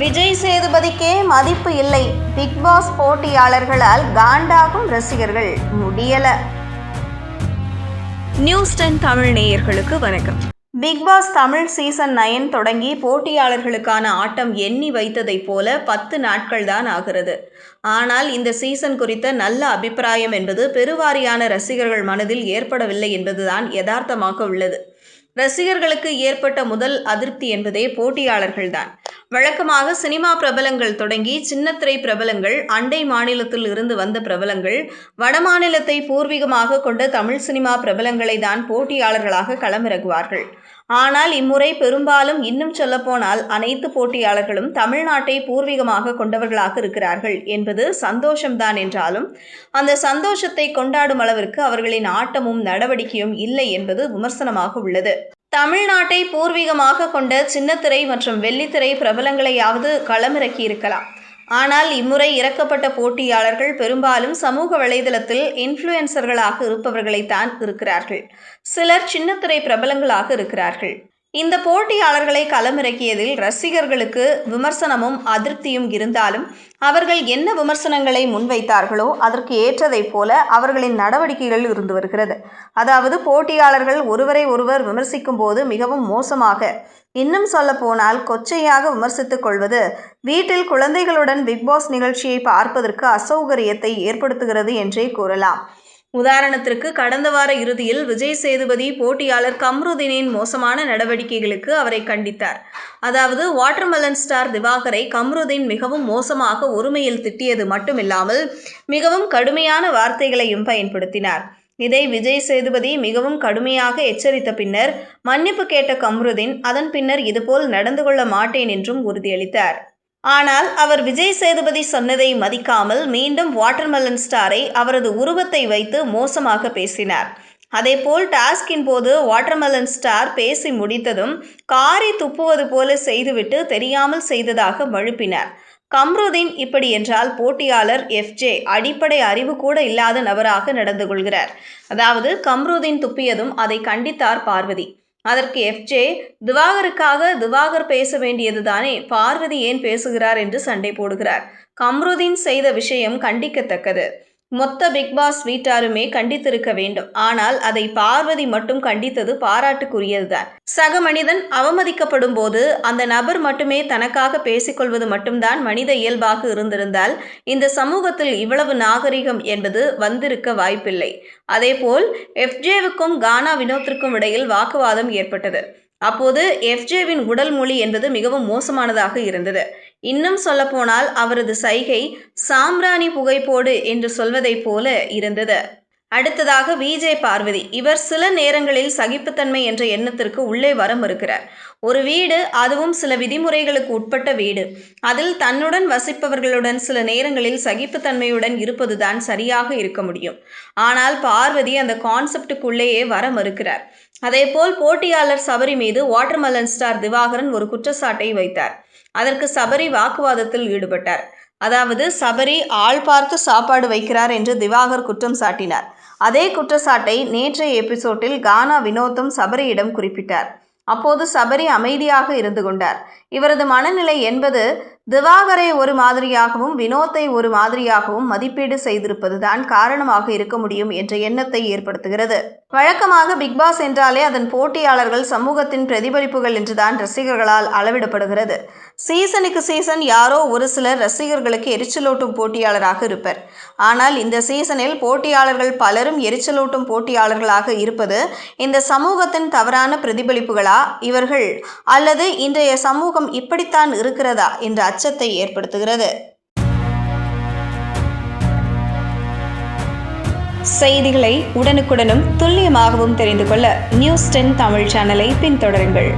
விஜய் சேதுபதிக்கே மதிப்பு இல்லை. Big pass போட்டியாளர்களால் காண்டாகும் ரசிகர்கள் முடியல. நியூஸ் டென் தமிழ் நேயர்களுக்கு வணக்கம். Bigg Boss Tamil season nine தொடங்கி போட்டியாளர்களுக்கான ஆட்டம் எண்ணி வைத்ததைப் போல பத்து நாட்கள் தான் ஆகிறது. ஆனால் இந்த சீசன் குறித்த நல்ல அபிப்பிராயம் என்பது பெருவாரியான ரசிகர்கள் மனதில் ஏற்படவில்லை என்பதுதான் யதார்த்தமாக உள்ளது. ரசிகர்களுக்கு ஏற்பட்ட முதல் அதிருப்தி என்பதே போட்டியாளர்கள்தான். வழக்கமாக சினிமா பிரபலங்கள் தொடங்கி சின்னத்திரை பிரபலங்கள் அண்டை மாநிலத்தில் இருந்து வந்த பிரபலங்கள் வடமாநிலத்தை பூர்வீகமாக கொண்ட தமிழ் சினிமா பிரபலங்களை தான் போட்டியாளர்களாக களமிறங்குவார்கள். ஆனால் இம்முறை பெரும்பாலும் இன்னும் சொல்லப்போனால் அனைத்து போட்டியாளர்களும் தமிழ்நாட்டை பூர்வீகமாக கொண்டவர்களாக இருக்கிறார்கள் என்பது சந்தோஷம்தான் என்றாலும் அந்த சந்தோஷத்தை கொண்டாடும் அளவிற்கு அவர்களின் ஆட்டமும் நடவடிக்கையும் இல்லை என்பது விமர்சனமாக உள்ளது. தமிழ்நாட்டை பூர்வீகமாக கொண்ட சின்னத்திரை மற்றும் வெள்ளித்திரை பிரபலங்களையாவது களமிறக்கி இருக்கலாம் ஆனால் இம்முறை இறக்கப்பட்ட போட்டியாளர்கள் பெரும்பாலும் சமூக வலைதளத்தில் இன்ஃப்ளூயன்சர்களாக இருப்பவர்களைத்தான் இருக்கிறார்கள். சிலர் சின்னத்திரை பிரபலங்களாக இருக்கிறார்கள். இந்த போட்டியாளர்களை களமிறக்கியதில் ரசிகர்களுக்கு விமர்சனமும் அதிருப்தியும் இருந்தாலும் அவர்கள் என்ன விமர்சனங்களை முன்வைத்தார்களோ அதற்கு ஏற்றதைப் போல அவர்களின் நடவடிக்கைகள் இருந்து வருகிறது. அதாவது போட்டியாளர்கள் ஒருவரை ஒருவர் விமர்சிக்கும் போது மிகவும் மோசமாக இன்னும் சொல்ல போனால் கொச்சையாக விமர்சித்துக் கொள்வது வீட்டில் குழந்தைகளுடன் பிக்பாஸ் நிகழ்ச்சியை பார்ப்பதற்கு அசௌகரியத்தை ஏற்படுத்துகிறது என்றே கூறலாம். உதாரணத்திற்கு கடந்த வார இறுதியில் விஜய் சேதுபதி போட்டியாளர் கம்ருதீனின் மோசமான நடவடிக்கைகளுக்கு அவரை கண்டித்தார். அதாவது வாட்டர்மெலன் ஸ்டார் திவாகரை கம்ருதீன் மிகவும் மோசமாக ஒருமையில் திட்டியது மட்டுமில்லாமல் மிகவும் கடுமையான வார்த்தைகளையும் பயன்படுத்தினார். இதை விஜய் சேதுபதி மிகவும் கடுமையாக எச்சரித்த பின்னர் மன்னிப்பு கேட்ட கம்ருதீன் அதன் பின்னர் இதுபோல் நடந்து கொள்ள மாட்டேன் என்றும் உறுதியளித்தார். ஆனால் அவர் விஜய் சேதுபதி சொன்னதை மதிக்காமல் மீண்டும் வாட்டர்மெலன் ஸ்டாரை அவரது உருவத்தை வைத்து மோசமாக பேசினார். அதேபோல் டாஸ்கின் போது வாட்டர்மெலன் ஸ்டார் பேசி முடித்ததும் காரி துப்புவது போல செய்துவிட்டு தெரியாமல் செய்ததாக மழுப்பினார். கம்ருதீன் இப்படி என்றால் போட்டியாளர் எஃப்ஜே அடிப்படை அறிவு கூட இல்லாத நபராக நடந்து கொள்கிறார். அதாவது கம்ருதீன் துப்பியதும் அதை கண்டித்தார் பார்வதி. அதற்கு எஃப்ஜே திவாகருக்காக திவாகர் பேச வேண்டியது தானே பார்வதி ஏன் பேசுகிறார் என்று சண்டை போடுகிறார். கம்ருதீன் செய்த விஷயம் கண்டிக்கத்தக்கது. மொத்த பிக்பாஸ் வீட்டாருமே கண்டித்திருக்க வேண்டும். ஆனால் அதை பார்வதி மட்டும் கண்டித்தது பாராட்டுக்குரியதுதான். சக மனிதன் அவமதிக்கப்படும் போது அந்த நபர் மட்டுமே தனக்காக பேசிக்கொள்வது மட்டும்தான் மனித இயல்பாக இருந்திருந்தால் இந்த சமூகத்தில் இவ்வளவு நாகரிகம் என்பது வந்திருக்க வாய்ப்பில்லை. அதேபோல் எஃப்ஜேவுக்கும் கானா வினோத்திற்கும் இடையில் வாக்குவாதம் ஏற்பட்டது. அப்போது எஃப்ஜேவின் உடல் மொழி என்பது மிகவும் மோசமானதாக இருந்தது. இன்னும் சொல்லப்போனால் அவரது சைகை சாம்பிராணி புகைப்போடு என்று சொல்வதைப் போல இருந்தது. அடுத்ததாக விஜே பார்வதி. இவர் சில நேரங்களில் சகிப்புத்தன்மை என்ற எண்ணத்திற்கு உள்ளே வர மறுக்கிறார். ஒரு வீடு அதுவும் சில விதிமுறைகளுக்கு உட்பட்ட வீடு. அதில் தன்னுடன் வசிப்பவர்களுடன் சில நேரங்களில் சகிப்புத்தன்மையுடன் இருப்பதுதான் சரியாக இருக்க முடியும். ஆனால் பார்வதி அந்த கான்செப்டுக்குள்ளேயே வர மறுக்கிறார். அதேபோல் போட்டியாளர் சபரி மீது வாட்டர்மெலன் ஸ்டார் திவாகரன் ஒரு குற்றச்சாட்டை வைத்தார். அதற்கு சபரி வாக்குவாதத்தில் ஈடுபட்டார். அதாவது சபரி ஆள் பார்த்து சாப்பாடு வைக்கிறார் என்று திவாகர் குற்றம் சாட்டினார். அதே குற்றச்சாட்டை நேற்றைய எபிசோட்டில் கானா வினோத்தும் சபரியிடம் குறிப்பிட்டார். அப்போது சபரி அமைதியாக இருந்து கொண்டார். இவரது மனநிலை என்பது திவாகரை ஒரு மாதிரியாகவும் வினோத்தை ஒரு மாதிரியாகவும் மதிப்பீடு செய்திருப்பதுதான் காரணமாக இருக்க முடியும் என்ற எண்ணத்தை ஏற்படுத்துகிறது. வழக்கமாக பிக்பாஸ் என்றாலே அதன் போட்டியாளர்கள் சமூகத்தின் பிரதிபலிப்புகள் என்றுதான் ரசிகர்களால் அளவிடப்படுகிறது. சீசனுக்கு சீசன் யாரோ ஒரு சிலர் ரசிகர்களுக்கு எரிச்சலூட்டும் போட்டியாளராக இருப்பர். ஆனால் இந்த சீசனில் போட்டியாளர்கள் பலரும் எரிச்சலூட்டும் போட்டியாளர்களாக இருப்பது இந்த சமூகத்தின் தவறான பிரதிபலிப்புகளா? இவர்கள் அல்லது இன்றைய சமூகம் இப்படித்தான் இருக்கிறதா? என்ற அச்சத்தை ஏற்படுத்துகிறது. செய்திகளை உடனுக்குடனும் துல்லியமாகவும் தெரிந்து கொள்ள நியூஸ் டென் தமிழ் சேனலை பின்தொடருங்கள்.